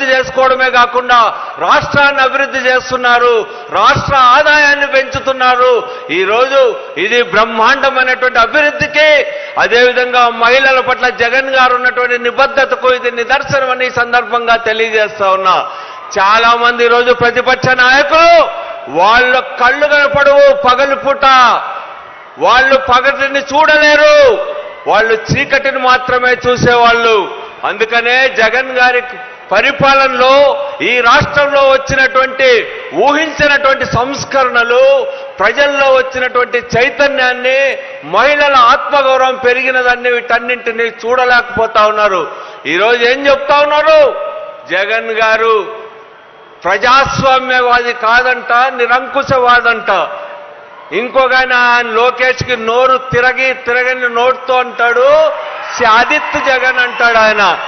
అభివృద్ధి చేసుకోవడమే కాకుండా రాష్ట్రాన్ని అభివృద్ధి చేస్తున్నారు రాష్ట్ర ఆదాయాన్ని పెంచుతున్నారు. ఈ రోజు ఇది బ్రహ్మాండమైనటువంటి అభివృద్ధికి అదేవిధంగా మహిళల పట్ల జగన్ గారు ఉన్నటువంటి నిబద్ధతకు ఇది నిదర్శనం అని ఈ సందర్భంగా తెలియజేస్తా ఉన్నా. చాలా మంది ఈరోజు రోజు ప్రతిపక్ష నాయకులు వాళ్ళ కళ్ళు కనపడవు పగలు పుట. వాళ్ళు పగటిని చూడలేరు. వాళ్ళు చీకటిని మాత్రమే చూసేవాళ్ళు. అందుకనే జగన్ గారి పరిపాలనలో ఈ రాష్ట్రంలో వచ్చినటువంటి ఊహించినటువంటి సంస్కరణలు ప్రజల్లో వచ్చినటువంటి చైతన్యాన్ని మహిళల ఆత్మగౌరవం పెరిగినదాన్ని వీటన్నింటినీ చూడలేకపోతా ఉన్నారు. ఈరోజు ఏం చెప్తా ఉన్నారు? జగన్ గారు ప్రజాస్వామ్యవాది కాదంట నిరంకుశవాదంట. ఇంకొక ఆయన లోకేష్కి నోరు తిరగి తిరగని నోటుతో అంటాడు ఆదిత్య జగన్ అంటాడు ఆయన.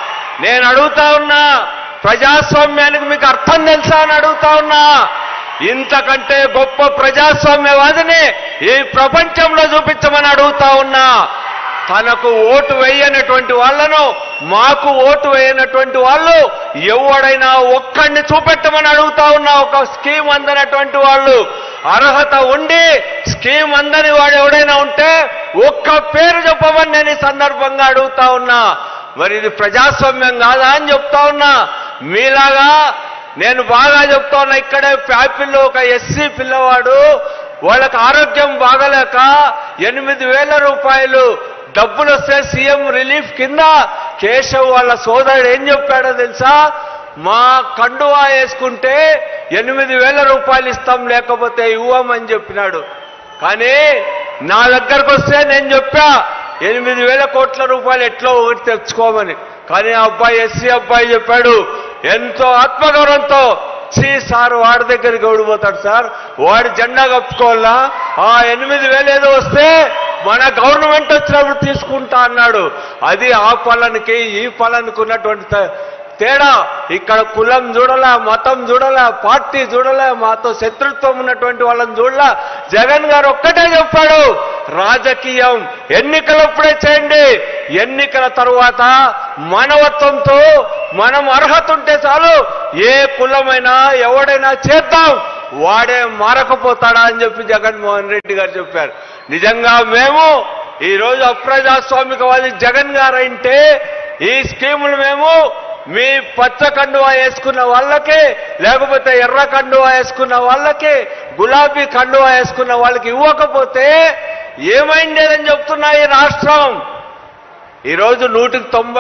నేను అడుగుతా ఉన్నా ప్రజాస్వామ్యానికి మీకు అర్థం తెలుసా అని అడుగుతా ఉన్నా. ఇంతకంటే గొప్ప ప్రజాస్వామ్యవాదిని ఈ ప్రపంచంలో చూపించమని అడుగుతా ఉన్నా. తనకు ఓటు వేయనటువంటి వాళ్ళను మాకు ఓటు వేయనటువంటి వాళ్ళు ఎవడైనా ఒక్కడిని చూపెట్టమని అడుగుతా ఉన్నా. ఒక స్కీమ్ అందనటువంటి వాళ్ళు అర్హత ఉండి స్కీమ్ అందని వాడు ఎవడైనా ఉంటే ఒక్క పేరు చెప్పమని ఈ సందర్భంగా అడుగుతా ఉన్నా మరి ఇది ప్రజాస్వామ్యం కాదా అని చెప్తా ఉన్నా. మీలాగా నేను బాగా చెప్తా ఉన్నా ఇక్కడే ప్యాపిల్లో ఒక ఎస్సీ పిల్లవాడు వాళ్ళకి ఆరోగ్యం బాగలేక ఎనిమిది వేల రూపాయలు డబ్బులు వస్తే సీఎం రిలీఫ్ కింద కేశవ్ వాళ్ళ సోదరుడు ఏం చెప్పాడో తెలుసా? మా కండువా వేసుకుంటే ఎనిమిది వేల రూపాయలు ఇస్తాం లేకపోతే ఇవ్వమని చెప్పినాడు. కానీ నా దగ్గరకు వస్తే నేను చెప్పా ఎనిమిది వేల కోట్ల రూపాయలు ఎట్లా ఒకటి తెచ్చుకోమని. కానీ ఆ అబ్బాయి ఎస్సీ అబ్బాయి చెప్పాడు ఎంతో ఆత్మగౌరవంతో సి సార్ వాడి దగ్గరికి ఓడిపోతాడు సార్. వాడి జెండా కప్పుకోవాలా? ఆ ఎనిమిది వేలు ఏదో వస్తే మన గవర్నమెంట్ వచ్చినప్పుడు తీసుకుంటా అన్నాడు. అది ఆ పొలానికి ఈ పొలానికి ఉన్నటువంటి తేడా. ఇక్కడ కులం చూడలే మతం చూడలే పార్టీ చూడలే మాతో శత్రుత్వం ఉన్నటువంటి వాళ్ళని చూడలే. జగన్ గారు ఒక్కటే చెప్పాడు రాజకీయం ఎన్నికలప్పుడే చేయండి. ఎన్నికల తరువాత మానవత్వంతో మనం అర్హత ఉంటే చాలు. ఏ కులమైనా ఎవడైనా చేద్దాం. వాడే మారకపోతాడా అని చెప్పి జగన్మోహన్ రెడ్డి గారు చెప్పారు. నిజంగా మేము ఈరోజు రోజు అప్రజాస్వామికవాది జగన్ గారు అంటే ఈ స్కీములు మేము మీ పచ్చ కండువా వేసుకున్న వాళ్ళకి లేకపోతే ఎర్ర కండువా వేసుకున్న వాళ్ళకి గులాబీ కండువా వేసుకున్న వాళ్ళకి ఇవ్వకపోతే ఏమైందేదని చెప్తున్నా ఈ రాష్ట్రం. ఈరోజు నూటికి తొంభై